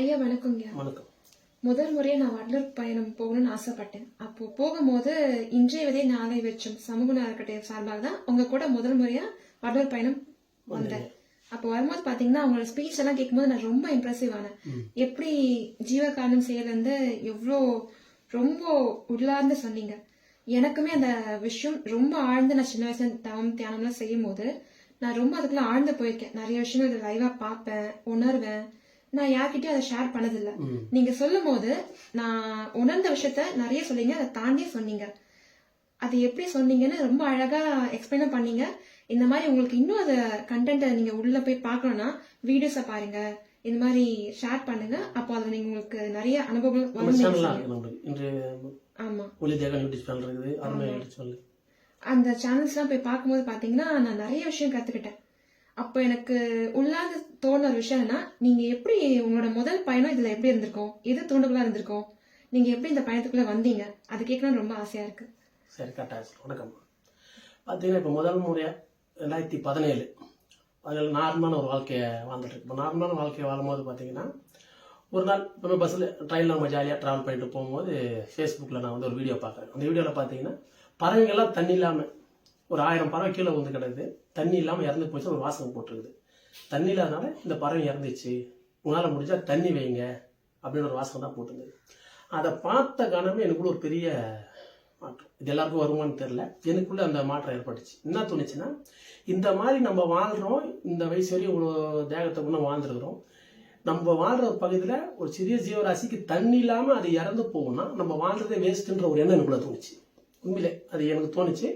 ஐயா வணக்கங்க வணக்கம். முதல் முறையா நான் வடலூர் பயணம் போகணும்னு ஆசைப்பட்டேன். அப்போ போகும்போது இன்றைய விதை நாளை வெச்சம் சமூக அறக்கட்டளை சார்பாக தான் உங்க கூட முதல் முறையா வடலூர் பயணம் வந்தேன். அப்போ வரும்போது பாத்தீங்கன்னா அவங்களோட ஸ்பீச் எல்லாம் கேட்கும்போது நான் ரொம்ப இம்ப்ரெசிவ் ஆனேன். எப்படி ஜீவகாரணம் செயலேருந்து எவ்வளோ ரொம்ப உள்ளார்ந்து சொன்னீங்க. எனக்குமே அந்த விஷயம் ரொம்ப ஆழ்ந்து நான் சின்ன வயசுல தவம் தியானம்லாம் செய்யும் போது நான் ரொம்ப அதுக்குள்ள ஆழ்ந்து போயிருக்கேன். நிறைய விஷயங்கள் லைவா பார்ப்பேன் உணர்வேன். நான் யார்கிட்டயும் அதை ஷேர் பண்ணதில்ல. நீங்க சொல்லும் போது நான் உணர்ந்த விஷயத்த நிறைய சொன்னீங்க அதை தாண்டி சொன்னீங்க. அது எப்படி சொன்னீங்கன்னு ரொம்ப அழகா எக்ஸ்பிளைன் பண்ணீங்க. இந்த மாதிரி உங்களுக்கு இன்னும் அதை கண்டென்ட்டை நீங்க உள்ள போய் பார்க்கணும்னா வீடியோஸை பாருங்க. இந்த மாதிரி ஷேர் பண்ணுங்க. அப்போ அதுல நீங்க உங்களுக்கு நிறைய அனுபவங்கள் நம்ம வரும் ஆமா. அந்த சேனல்ஸ்லாம் போய் பார்க்கும்போது பாத்தீங்கன்னா நான் நிறைய விஷயம் கத்துக்கிட்டேன். அப்போ எனக்கு உள்ளாக தோணுற விஷயம்னா நீங்க எப்படி உங்களோட முதல் பயணம் இதுல எப்படி இருந்திருக்கும்? எது தூண்டுகோலா இருந்திருக்கும்? நீங்க எப்படி இந்த பயணத்துக்குள்ள வந்தீங்க? அது கேட்கணும்னு ரொம்ப ஆசையா இருக்கு. சரி கட்டாயம் வணக்கம். பார்த்தீங்கன்னா இப்போ முதல் முறையாக ரெண்டாயிரத்தி பதினேழு அதில் நார்மலான ஒரு வாழ்க்கையை வாழ்ந்துட்டு இருக்கு. இப்போ நார்மலான வாழ்க்கையை வாழும்போது பார்த்தீங்கன்னா ஒரு நாள் இப்போ பஸ்ஸில் ட்ரெயினில் நம்ம ஜாலியாக ட்ராவல் பண்ணிட்டு போகும்போது ஃபேஸ்புக்கில் நான் வந்து ஒரு வீடியோ பார்க்குறேன். அந்த வீடியோவில் பார்த்தீங்கன்னா பறவைங்கள்லாம் தண்ணி இல்லாமல் ஒரு ஆயிரம் பறவை கீழே வந்து கிடக்குது. தண்ணி இல்லாமல் இறந்து போச்சு ஒரு வாசகம் போட்டிருக்குது. தண்ணி இல்லாதனால இந்த பறவை இறந்துச்சு. உங்களால் முடிஞ்சால் தண்ணி வைங்க அப்படின்னு ஒரு வாசகம் தான் போட்டிருந்தது. அதை பார்த்த கணமே எனக்குள்ள ஒரு பெரிய மாற்றம். இது எல்லாருக்கும் வருமானு தெரில எனக்குள்ள அந்த மாற்றம் ஏற்பட்டுச்சு. என்ன தோணுச்சுன்னா இந்த மாதிரி நம்ம வாழ்கிறோம் இந்த வயசு வரையும் இவ்வளோ தேகத்தை இன்னும் வாழ்ந்துருக்குறோம். நம்ம வாழ்ற பகுதியில் ஒரு சிறிய ஜீவராசிக்கு தண்ணி இல்லாமல் அது இறந்து போகும்னா நம்ம வாழ்றதே வேஸ்ட்டுன்ற ஒரு எண்ணம் எனக்குள்ள தோணுச்சு. உண்மையிலே அது எனக்கு தோணுச்சு.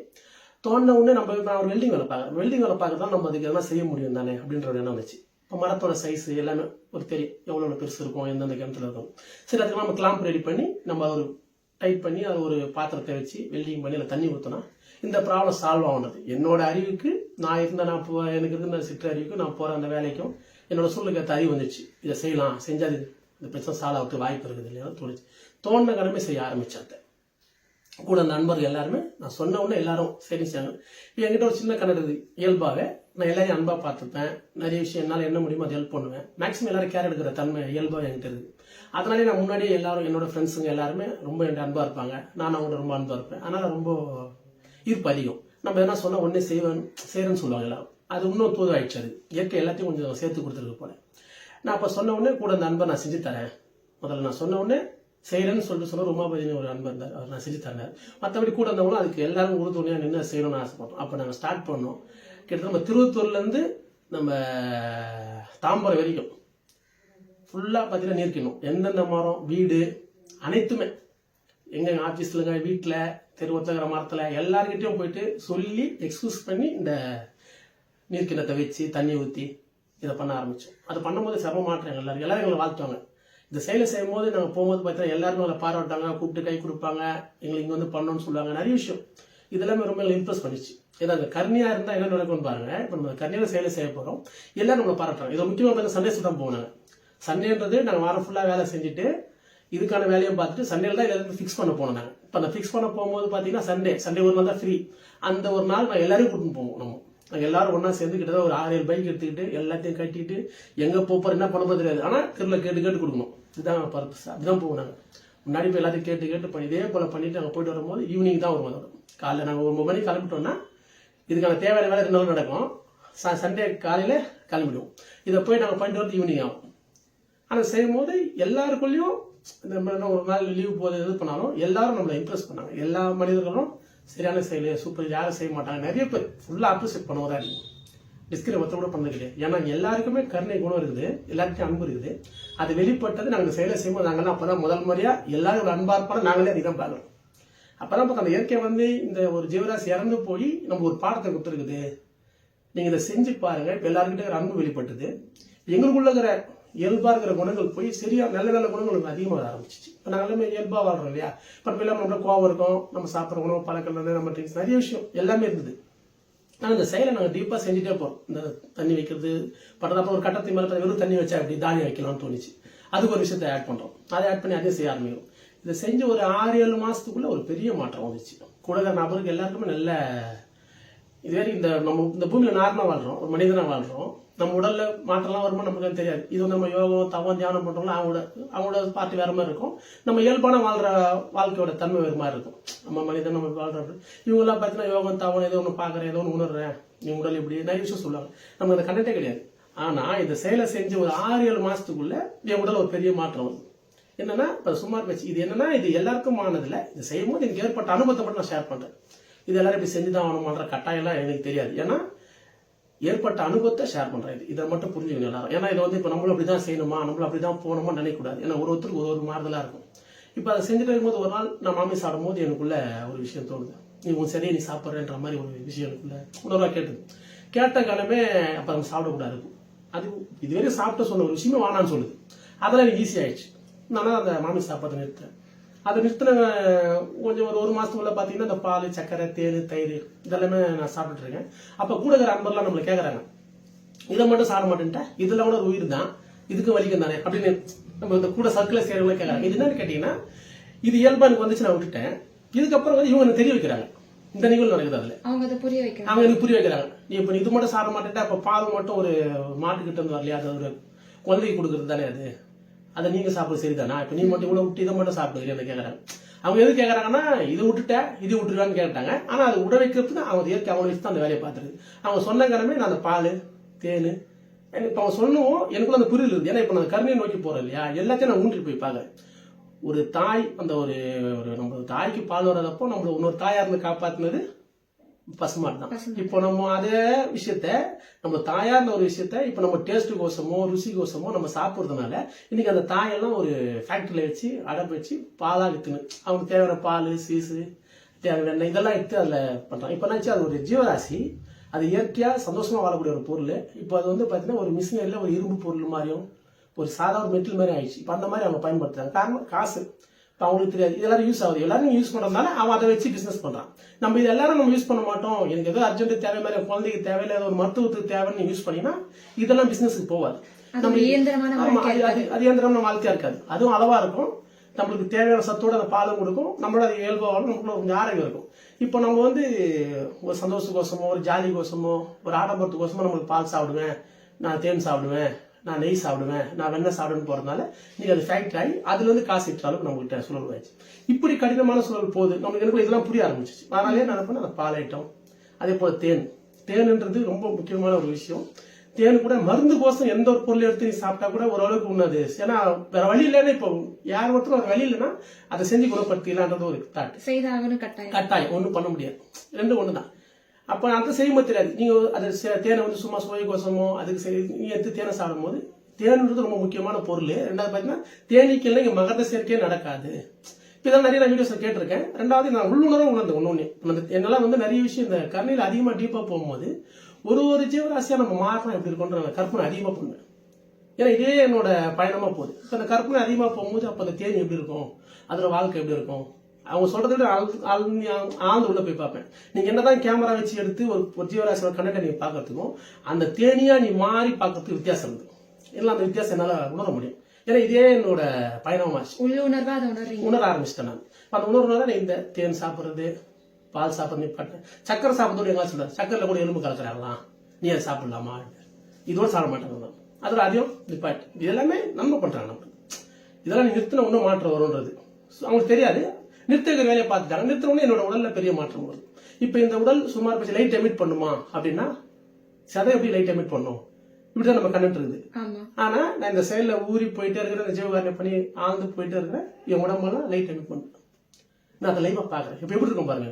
தோண்ட உடனே நம்ம நான் ஒரு வெல்டிங் வேலை பார்க்குறேன் வெல்டிங் வேலை பார்க்க தான் நம்ம அதுக்கு எதனா செய்ய முடியும் தானே அப்படின்ற ஒரு எண்ணம் வந்துச்சு. இப்போ மரத்தோட சைஸ் எல்லாமே ஒரு தெரியும். எவ்வளோ எவ்வளோ பெருசு இருக்கும் எந்தெந்த கிணத்துல இருக்கும். சரி அதுக்கு நம்ம கிளாம்ப் ரெடி பண்ணி நம்ம அதை ஒரு டைட் பண்ணி அதை ஒரு பாத்திரத்தை வச்சு வெல்டிங் பண்ணி அதில் தண்ணி ஊற்றினா இந்த ப்ராப்ளம் சால்வ் ஆகுனது என்னோட அறிவுக்கு நான் இருந்த நான் இப்போ எனக்கு இருந்த சிற்ற அறிவுக்கு நான் போகிற அந்த வேலைக்கும் என்னோட சூழ்நிலைக்கு ஏற்ற அறிவு வந்துச்சு. இதை செய்யலாம் செஞ்சால் இந்த பிரச்சனை சால்வ் ஆகிறதுக்கு வாய்ப்பு இருக்குது இல்லையா? தோணுச்சு. தோணுன கடமை செய்ய ஆரம்பிச்சாத்தேன் கூட அந்த நண்பர்கள் எல்லாருமே நான் சொன்ன உடனே எல்லாரும் சரி செய்யாங்க என்கிட்ட ஒரு சின்ன கண்ணடு இருக்குது. இயல்பாகவே நான் எல்லாரையும் அன்பாக பார்த்துப்பேன். நிறைய விஷயம் என்னால் என்ன முடியுமோ அதை ஹெல்ப் பண்ணுவேன். மேக்ஸிமம் எல்லாரும் கேர் எடுக்கிற தன்மை இயல்பாக என்கிட்ட இருக்குது. அதனாலே நான் முன்னாடியே எல்லாரும் என்னோட ஃப்ரெண்ட்ஸுங்க எல்லாருமே ரொம்ப என்கிட்ட அன்பாக இருப்பாங்க. நான் அவங்கள்ட்ட ரொம்ப அன்பாக இருப்பேன். அதனால் ரொம்ப ஈர்ப்பு அதிகம். நம்ம என்ன சொன்னால் உடனே செய்வேன் செய்கிறேன்னு சொல்லுவாங்க எல்லாரும். அது இன்னும் தூதாயிடுச்சு அது. இயற்கை எல்லாத்தையும் கொஞ்சம் சேர்த்து கொடுத்துருக்கு போல. நான் அப்போ சொன்ன உடனே கூட அந்த அன்பை நான் செஞ்சு தரேன். முதல்ல நான் சொன்ன உடனே செய்கிறேன்னு சொல்லிட்டு சொன்ன உமாபதினு ஒரு அன்பர் இருந்தார். அவர் நான் செஞ்சு மற்றபடி கூட இருந்தவங்களும் அதுக்கு எல்லாரும் உறுதுணையாக நின்று செய்யணும்னு ஆசைப்பட்டோம். அப்போ நாங்கள் ஸ்டார்ட் பண்ணோம். கிட்டத்தட்ட நம்ம திருவத்தூர்லேருந்து நம்ம தாம்பரம் வரைக்கும் ஃபுல்லாக பார்த்தீங்கன்னா நீர்க்கணும் எந்தெந்த மரம் வீடு அனைத்துமே. எங்கெங்க ஆஃபீஸ்லங்க வீட்டில் தெருவத்தகிற மரத்தில் எல்லாருக்கிட்டையும் போயிட்டு சொல்லி எக்ஸ்கூஸ் பண்ணி இந்த நீர்க்கிணத்தை வச்சு தண்ணி ஊற்றி இதை பண்ண ஆரம்பித்தோம் அது பண்ணும்போது சிரம எல்லாரும் எல்லாரும் எங்களை வாழ்த்துவாங்க. இந்த செயலை செய்யும் போது நாங்கள் போகும்போது பார்த்தீங்கன்னா எல்லாருமே அதை பாராட்டாங்க கூப்பிட்டு கை கொடுப்பாங்க. எங்களை இங்கே வந்து பண்ணணும்னு சொல்லுவாங்க. நிறைய விஷயம். இதெல்லாமே ரொம்ப இம்ப்ரெஸ் பண்ணிச்சு. ஏன்னா அந்த கர்ணியாக இருந்தால் என்ன நடக்கும்னு பாருங்க. இப்போ நம்ம கர்ணியில் செயலை செய்ய போகிறோம் எல்லாரும் நம்மளை பாராட்டுறாங்க இதை முக்கியமாக பார்த்தா சண்டே தான் போனாங்க. சண்டேன்றது நாங்கள் வாரம் ஃபுல்லாக வேலை செஞ்சுட்டு இதுக்கான வேலையும் பார்த்துட்டு சண்டேல தான் எல்லாருமே ஃபிக்ஸ் பண்ண போனோம் நாங்கள் இப்போ அந்த ஃபிக்ஸ் பண்ண போகும்போது பார்த்தீங்கன்னா சண்டே. சண்டே ஒரு நாள் தான் ஃப்ரீ அந்த ஒரு நாள் நான் எல்லாரையும் கூட்டிட்டு போவோம் நம்ம. எல்லாரும் ஒன்றா சேர்ந்து கிட்டத்தட்ட ஒரு ஆறு ஏழு பைக் எடுத்துக்கிட்டு எல்லாத்தையும் கட்டிட்டு எங்கே போகிற என்ன பண்ண தெரியாது. ஆனால் திரும்ப கேட்டு கேட்டு கொடுக்கணும். இதுதான் பர்பஸ் அப்படிதான் போவோம் நாங்கள் முன்னாடி போய் எல்லாத்தையும் கேட்டு கேட்டு பண்ணி இதே போல் பண்ணிட்டு நாங்கள் போயிட்டு வரும்போது ஈவினிங் தான் வருவோம் அதோட. காலைல நாங்கள் ஒரு ஒன்பது மணிக்கு கிளம்பிட்டோம்னா இதுக்கான தேவையான வேலை ரெண்டு நாள் நடக்கும். ச- சண்டே காலையில் கிளம்பிடுவோம். இதை போய் நாங்கள் பண்ணிட்டு வரது ஈவினிங் ஆகும். ஆனால் செய்யும்போது எல்லாருக்குள்ளேயும் நம்ம என்ன ஒரு நாள் லீவ் போது இது பண்ணாலும் எல்லாரும் நம்மளை இம்ப்ரெஸ் பண்ணாங்க. எல்லா மனிதர்களும் சரியான செயலு சூப்பர் யாரும் செய்ய மாட்டாங்க. நிறைய பேர் ஃபுல்லாக அப்ரிசியேட் பண்ணுவதா இருக்கும் டிஸ்கிரை மொத்தம் கூட பண்ணது கிடையாது. ஏன்னா எல்லாருக்குமே கருணை குணம் இருக்குது. எல்லாருக்கும் அன்பு இருக்குது. அது வெளிப்பட்டது நாங்கள் செயலை செய்யும்போது நாங்கள்லாம் அப்போ தான் முதல் முறையாக எல்லாரும் ஒரு அன்பாக இருப்பாங்க நாங்களே அதிகம் பார்க்குறோம். அப்போ தான் அந்த இயற்கை வந்து இந்த ஒரு ஜீவராசி இறந்து போய் நம்ம ஒரு பாடத்தை கொடுத்துருக்குது. நீங்கள் இதை செஞ்சு பாருங்கள் இப்போ எல்லாருக்கிட்டே ஒரு அன்பு வெளிப்பட்டது. எங்களுக்குள்ள இருக்கிற இயல்பாக இருக்கிற குணங்கள் போய் சரியா நல்ல நல்ல குணங்கள் நமக்கு அதிகமாக வர ஆரம்பிச்சிச்சு. இப்போ நாங்கள் எல்லாமே இயல்பா வாழ்றோம் இல்லையா? இப்போ நம்ம கோவம் இருக்கும் நம்ம சாப்பிட்ற உணவு பழக்கம் நம்ம ட்ரிங்க்ஸ் நிறைய விஷயம் எல்லாமே இருந்தது. ஆனால் இந்த செயலை நாங்கள் டீப்பாக செஞ்சுட்டே போகிறோம் இந்த தண்ணி வைக்கிறது பண்றது ஒரு கட்டத்தை மேலே வெறும் தண்ணி வச்சா அப்படி தானியம் வைக்கலாம்னு தோணுச்சு. அதுக்கு ஒரு விஷயத்தை ஆட் பண்ணுறோம் அதை ஆட் பண்ணி அதையும் செய்ய ஆரம்பிக்கிறோம். இதை செஞ்சு ஒரு ஆறு ஏழு மாதத்துக்குள்ளே ஒரு பெரிய மாற்றம் வந்துச்சு. கூட நபருக்கு எல்லாருக்குமே நல்ல இதுவே இந்த நம்ம இந்த பூமியில நார்மலாக வாழ்றோம் ஒரு மனிதனாக வாழ்றோம் நம்ம உடல்ல மாற்றம்லாம் வருமா நமக்கு தெரியாது. இது நம்ம யோகம் தவம் தியானம் பண்ணுறோம்னா அவங்களோட அவங்களோட பார்ட்டி வேற மாதிரி இருக்கும். நம்ம இயல்பான வாழ்ற வாழ்க்கையோட தன்மை வேறு மாதிரி இருக்கும். நம்ம மனிதன் நம்ம வாழ்ற இவங்கெல்லாம் பார்த்தீங்கன்னா யோகம் தவம் ஏதோ ஒன்று பார்க்குறேன் ஏதோ ஒன்று உணர்றேன். நீ உடல் இப்படி நிறைய விஷயம் சொல்லுவாங்க. நமக்கு அந்த கண்டட்டே கிடையாது. ஆனால் இந்த செயலை செஞ்சு ஒரு ஆறு ஏழு மாதத்துக்குள்ளே என் உடல் ஒரு பெரிய மாற்றம் வருது. என்னன்னா இப்போ சுமார் இது என்னன்னா இது எல்லாருக்கும் ஆனதில்லை இது செய்யும்போது எனக்கு ஏற்பட்ட அனுபவத்தை மட்டும் நான் ஷேர் பண்ணுறேன் இது எல்லாரும் இப்படி செஞ்சுதான் ஆகணுமான்ற கட்டாயம்லாம் எனக்கு தெரியாது. ஏன்னா ஏற்பட்ட அனுபவத்தை ஷேர் பண்ணுறேன் இது. இதை மட்டும் புரிஞ்சுக்கணும் எல்லாரும். ஏன்னா இதை வந்து இப்போ நம்மளும் அப்படி தான் செய்யணுமா நம்மளும் அப்படி தான் போகணுமா நினைக்கக்கூடாது. ஏன்னா ஒரு ஒருத்தருக்கு ஒரு ஒரு மாறுதலாக இருக்கும். இப்போ அதை செஞ்சுட்டு இருக்கும்போது ஒரு நாள் நான் மாமி சாப்பிடும்போது எனக்குள்ள ஒரு விஷயம் தோணுது. நீ உன் சரியை நீ சாப்பிட்றேன்ற மாதிரி ஒரு விஷயம் எனக்குள்ள உணர்வாக கேட்டது. கேட்ட காலமே அப்போ நம்ம சாப்பிடக்கூடாது. அது இதுவரையும் சாப்பிட்ட சொன்ன ஒரு விஷயமே வானான்னு சொல்லுது. அதெல்லாம் எனக்கு ஈஸி ஆயிடுச்சு. நான் அந்த மாமி சாப்பாட்டை நிறுத்தேன் அதை நிறுத்தின கொஞ்சம் ஒரு ஒரு மாசத்துக்குள்ள பாத்தீங்கன்னா இந்த பால் சக்கரை தேன் தயிர் இதெல்லாமே நான் சாப்பிட்டுட்டு இருக்கேன் அப்ப கூட இருக்கிற அன்பர்லாம் நம்மள கேக்குறாங்க. இதை மட்டும் சாப்பிட மாட்டேன்ட்டேன் இதுல கூட ஒரு உயிர் தான். இதுக்கு வலிக்கும் தானே? அப்படின்னு நம்ம இந்த கூட சர்க்கிள சேர்றவங்க கேட்கறாங்க இது என்னன்னு கேட்டீங்கன்னா இது இயல்பா எனக்கு வந்துச்சு நான் விட்டுட்டேன். இதுக்கப்புறம் வந்து இவங்க எனக்கு தெரிய வைக்கிறாங்க. இந்த நிகழ்வு நடக்குது அதுல. அவங்க அதை புரிய வைக்கிறாங்க. அவங்க எனக்கு புரிய வைக்கிறாங்க. நீ இப்ப இது மட்டும் சாப்பிட மாட்டேன்ட்டா? அப்ப பால் மட்டும் ஒரு மாட்டுக்கிட்ட இருந்து வரலையா? அது ஒரு குழந்தைக்கு கொடுக்கறது தானே அது? அதை நீங்க சாப்பிட சரிதானா இப்ப நீ மட்டும் இவ்வளவு விட்டு இதை மட்டும் சாப்பிடுறீங்க கேக்குறாங்க. அவங்க எது கேக்குறாங்கன்னா இதை விட்டுட்டேன் இது விட்டுருவான்னு கேட்டாங்க. ஆனா அது உட வைக்கிறதுக்கு அவங்க இயற்கை அவங்க வச்சு தான் அந்த வேலையை பார்த்துருக்கு அவங்க சொன்ன கிழமை நான் அந்த பால் தேன் இப்ப அவங்க சொன்னவும் எனக்குள்ள அந்த புரிதல் இருக்கு. ஏன்னா இப்ப நான் கருணையை நோக்கி போறேன் இல்லையா? எல்லாத்தையும் நான் ஊன்றி போய் பார்க்கறேன். ஒரு தாய் அந்த ஒரு ஒரு நம்ம தாய்க்கு பால் வராதப்போ நம்மள இன்னொரு தாயா இருந்து காப்பாற்றினது பசுமாடு. தான். இப்போ நம்ம அதே விஷயத்த நம்ம தாயார்ந்த ஒரு விஷயத்த இப்போ நம்ம டேஸ்ட் கோசமோ ருசி கோசமோ நம்ம சாப்பிட்றதுனால இன்னைக்கு அந்த தாயெல்லாம் ஒரு ஃபேக்டரியில வச்சு அடப்பு வச்சு பாலா வித்துன்னு அவங்களுக்கு தேவையான பால் சீஸு தேவையான இதெல்லாம் எடுத்து அதில் பண்றாங்க இப்போ என்னாச்சு? அது ஒரு ஜீவராசி. அது இயற்கையா சந்தோஷமா வாழக்கூடிய ஒரு பொருள். இப்போ அது வந்து பார்த்தீங்கன்னா ஒரு மிஷினரியில் ஒரு இரும்பு பொருள் மாதிரியும் ஒரு சாதாரண மெட்டல் மாதிரி ஆயிடுச்சு. இப்போ அந்த மாதிரி அவங்க பயன்படுத்துறாங்க. காரணம் காசு. இப்போ அவங்களுக்கு தெரியாது. இது எல்லாரும் யூஸ் ஆகுது. எல்லாரும் யூஸ் பண்றதுனால அவன் அதை வச்சு பிசினஸ் பண்றான். நம்ம இது எல்லாரும் நம்ம யூஸ் பண்ண மாட்டோம். எனக்கு ஏதோ அர்ஜென்ட் தேவை மாதிரி குழந்தைக்கு தேவையில்ல ஒரு மருத்துவத்துக்கு தேவைன்னு யூஸ் பண்ணினா இதெல்லாம் போகாது. இயந்திரமான ஆமா வாழ்க்கை அது இயந்திரமான வாழ்க்கையா இருக்காது. அதுவும் அளவா இருக்கும். நம்மளுக்கு தேவையான சத்தோட அந்த பாலும் கொடுக்கும். நம்மளோட அது இயல்பாகவும் நமக்குள்ள கொஞ்சம் ஆரோக்கியம் இருக்கும். இப்போ நம்ம வந்து ஒரு சந்தோஷத்துக்கோசமோ ஒரு ஜாலி கோசமோ ஒரு ஆடம்பரத்துக்கோசமோ நம்மளுக்கு பால் சாப்பிடுவேன். நான் தேன் சாப்பிடுவேன். நான் நெய் சாப்பிடுவேன் நான் வெண்ணெய் சாப்பிடுன்னு போறதுனால நீங்க அது ஃபேக்டரி ஆகி அதுல இருந்து காசு ஈட்டுற அளவுக்கு நம்மகிட்ட சூழல் ஆயிடுச்சு இப்படி கடினமான சூழல் போகுது. நம்மளுக்கு எனக்கு இதெல்லாம் புரிய ஆரம்பிச்சிச்சு. அதனாலே நான் என்ன அந்த பால் ஐட்டம் அதே போல தேன். தேன்ன்றது ரொம்ப முக்கியமான ஒரு விஷயம். தேன் கூட மருந்து கோசம் எந்த ஒரு பொருள் எடுத்து நீ சாப்பிட்டா கூட ஓரளவுக்கு உண்ணாது. ஏன்னா வேற வழி இல்லைன்னா இப்போ யார் ஒருத்தரும் வேற வழி இல்லைன்னா அதை செஞ்சு குணப்படுத்திக்கலான்றது ஒரு தாட் கட்டாயம். கட்டாயம். ஒன்றும் பண்ண முடியாது. ரெண்டும் ஒன்று தான் அப்போ அந்த செய்யும்போது தெரியாது நீங்கள் அது சே- தேனை வந்து சும்மா சுவை கோசமோ அதுக்கு சரி நீ எடுத்து தேனை சாப்பிடும்போது தேன்ன்றது ரொம்ப முக்கியமான பொருள். ரெண்டாவது பார்த்தீங்கன்னா தேனீக்கல்ல இங்கே மகர சேர்க்கையே நடக்காது. இப்போ இதெல்லாம் நிறைய நான் வீடியோஸில் கேட்டிருக்கேன். ரெண்டாவது நான் உள்ளுணர்வு உணர்ந்து ஒன்று ஒன்று என்னால் வந்து நிறைய விஷயம் இந்த கருணையில் அதிகமாக டீப்பாக போகும்போது ஒரு ஒரு ஜீவராசியாக நம்ம மாறினா எப்படி இருக்குன்ற கற்பனை அதிகமாக பண்ணுவேன். ஏன்னா இதே என்னோட பயணமாக போகுது. இப்போ அந்த கற்பனை அதிகமாக போகும்போது அப்போ அந்த தேனி எப்படி இருக்கும்? அதோட வாழ்க்கை எப்படி இருக்கும்? அவங்க சொல்றதை விட ஆழ்ந்து- உள்ள போய் பார்ப்பேன். நீங்க என்னதான் கேமரா வச்சு எடுத்து ஒரு ஒரு ஜீவராசியோட கண்ணட்டை நீங்க பார்க்கறதுக்கும் அந்த தேனியா நீ மாறி பார்க்கறதுக்கு வித்தியாசம் இருக்கு இல்லை அந்த வித்தியாசம் என்னால உணர முடியும். ஏன்னா இதே என்னோட பயணமாச்சு உள்ளுணர்வா அதை உணர்றீங்க? உணர ஆரம்பிச்சிட்டேன் நான். அந்த உணர்வுனால இந்த தேன் சாப்பிடுறது பால் சாப்பிட்றது நிப்பாட்டேன் சக்கரை சாப்பிட்றதோட எங்க சொல்றாரு. சக்கரையில் கூட எலும்பு கலக்குறாங்களாம் நீ அதை சாப்பிடலாமா? இதோட சாப்பிட மாட்டாங்க அதோட அதையும் நிப்பாட்டு. இது எல்லாமே நம்ம பண்றாங்க நம்ம. இதெல்லாம் நீ நிறுத்தின ஒன்றும் மாற்றம் வரும்ன்றது. So, அவங்களுக்கு தெரியாது. நிறுத்துகிற வேலையை பார்த்துட்டாங்க நிறுத்தின உடனே என்னோட உடல்ல பெரிய மாற்றம் வரும். இப்போ இந்த உடல் சுமார் பட்சம் லைட் எமிட் பண்ணுமா அப்படின்னா சதை எப்படி லைட் எமிட் பண்ணும்? இப்படிதான் நம்ம கண்டுட்டு இருக்குது. ஆனா நான் இந்த செயல்ல ஊறி போயிட்டே இருக்கிறேன் இந்த ஜீவகாரணை பண்ணி ஆழ்ந்து போயிட்டே இருக்கிறேன் என் உடம்பெல்லாம் லைட் எமிட் பண்ணுறேன் நான் அதை லைவா பாக்குறேன் இப்ப எப்படி இருக்கும் பாருங்க.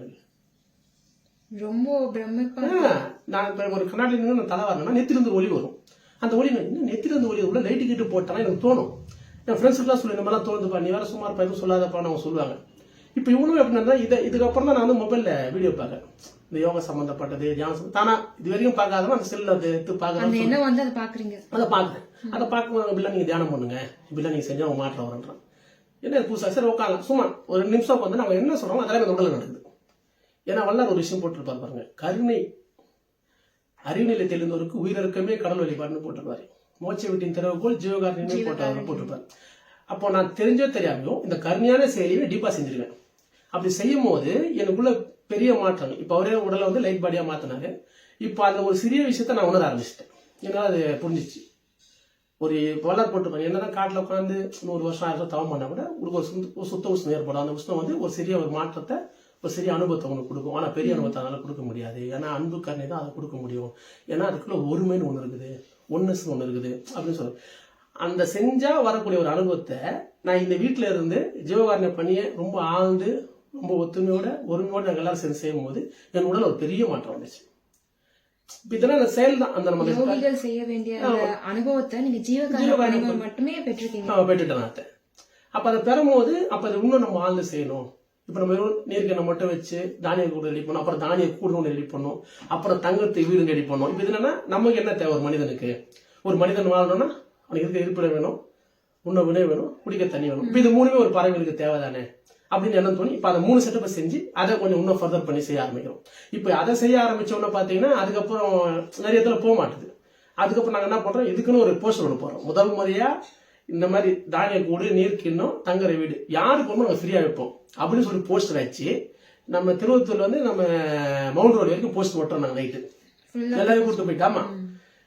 ரொம்ப நான் இப்ப ஒரு கண்ணாடி நான் தலை வரணும்னா நெத்திலிருந்து ஒளி வரும். அந்த ஒளி இன்னும் நெத்திலிருந்து ஒளி? உள்ள லைட்டு கிட்டு போட்டேன்னா எனக்கு தோணும். என் ஃப்ரெண்ட்ஸுக்குலாம் சொல்லி இந்த மாதிரிலாம் தோணுதுப்பா நீ வேற சுமார் எதுவும் சொல்லாதப்பான்னு அவங்க சொல்லுவாங்க. இப்போ இவனும் எப்படின்னா இதை இதுக்கப்புறம் தான் நான் வந்து மொபைல்ல வீடியோ பார்க்கறேன். இந்த யோகா சம்பந்தப்பட்டது தியானம் தானா இது வரைக்கும் பார்க்காதவன் அந்த செல்ல அதை எடுத்து பார்க்கறேன் வந்து அதை பாக்குறீங்க அதை பார்க்குறேன். அதை பார்க்கும்போது இப்படிலாம் நீங்கள் தியானம் பண்ணுங்க. இப்படிலாம் நீங்கள் செஞ்சா உங்க மாற்றம் வரன்றான் என்ன இது புதுசா? சரி உட்காரலாம். சும்மா ஒரு ரெண்டு நிமிஷம் வந்து அவங்க என்ன சொல்றாங்க அதெல்லாம் இந்த உடல்ல நடக்குது. ஏன்னா வல்லார் ஒரு விஷயம் போட்டிருப்பார் பாருங்க. கருணை. அறிவுநிலை தெரிந்தவருக்கு உயிரிழக்கமே கடல் வழிபாடுன்னு போட்டிருப்பாரு. மோட்ச வீட்டின் திறவுகோள் ஜீவகாரணியுமே போட்டவர் போட்டிருப்பாரு. அப்போ நான் தெரிஞ்சோ தெரியாமையோ இந்த கருணையான செயலியை டீப்பா செஞ்சிருவேன். அப்படி செய்யும் போது எனக்குள்ள பெரிய மாற்றம். இப்போ அவரே உடலை வந்து லைட் பாடியா மாத்தினாரு. இப்போ அந்த ஒரு சிறிய விஷயத்த நான் உணர ஆரம்பிச்சிட்டேன். என்னால் அது புரிஞ்சிச்சு. ஒரு வளர் போட்டு என்னதான் காட்டில் உட்காந்து நூறு வருஷம் ஆயிரம் தவம் பண்ணா கூட உங்களுக்கு ஒரு சுத்த- சுத்த உஷ்ணம் ஏற்படும். அந்த உஷ்ணம் வந்து ஒரு சிறிய ஒரு மாற்றத்தை ஒரு சிறிய அனுபவத்தை உங்களுக்கு கொடுக்கும். ஆனால் பெரிய அனுபவத்தை அதனால கொடுக்க முடியாது. ஏன்னா அன்பு கருணை தான் அதை கொடுக்க முடியும். ஏன்னா அதுக்குள்ள ஒருமைன்னு ஒன்று இருக்குது. ஒன்றுஸ் ஒன்று இருக்குது. அப்படின்னு சொல்லு. அந்த செஞ்சா வரக்கூடிய ஒரு அனுபவத்தை நான் இந்த வீட்டில் இருந்து ஜீவகாரண பணியை ரொம்ப ஆழ்ந்து ரொம்ப ஒத்துமையோட ஒருமையோட நாங்கள் எல்லாரும் சேர்ந்து செய்யும் போது என் உடல் ஒரு பெரிய மாற்றம் வந்துச்சு. இதெல்லாம் செயல் தான் அந்த நம்ம செய்ய வேண்டிய அனுபவத்தை நீங்க ஜீவகாரண பணிகள் மட்டுமே பெற்றிருக்கீங்க. அவன் பெற்றுட்டேன் அத்தை. அப்ப அதை பெறும்போது அப்ப அதை இன்னும் நம்ம ஆழ்ந்து செய்யணும். இப்ப நம்ம வெறும் நீர்க்கண்ணை மட்டும் வச்சு தானிய கூடு ரெடி பண்ணோம் அப்புறம் தானிய கூடு ஒன்று ரெடி பண்ணோம் அப்புறம் தங்கத்தை வீடு ரெடி பண்ணோம் இப்ப என்னன்னா நமக்கு என்ன தேவை? ஒரு மனிதனுக்கு. ஒரு மனிதன் வாழணும்னா அவனுக்கு இருக்க இருப்பிடம் வேணும்? உண்ண வினை வேணும். குடிக்க தண்ணி வேணும். இப்ப இது மூணுமே ஒரு பறவைகளுக்கு தேவை தானே அப்படின்னு என்ன தோணி இப்ப அதை மூணு செட்டப்பை செஞ்சு அதை கொஞ்சம் இன்னும் ஃபர்தர் பண்ணி செய்ய ஆரம்பிக்கிறோம். இப்ப அதை செய்ய ஆரம்பிச்ச உடனே பாத்தீங்கன்னா அதுக்கப்புறம் நிறைய இடத்துல போக மாட்டுது. அதுக்கப்புறம் நாங்க என்ன பண்றோம்? இதுக்குன்னு ஒரு போஸ்டர் ஒன்று போடுறோம். முதல் முறையா இந்த மாதிரி தானிய கூடு நீர் கிண்ணம் தங்குற வீடு யாருக்கு வந்து நாங்கள் ஃப்ரீயா வைப்போம். அப்படின்னு சொல்லி போஸ்டர் வச்சு நம்ம திருவத்தூர்ல வந்து நம்ம மவுண்ட் ரோடு வரைக்கும் போஸ்டர் ஒட்டுறோம் நாங்கள் நைட்டு எல்லாரும் கூட்டு போயிட்டாமா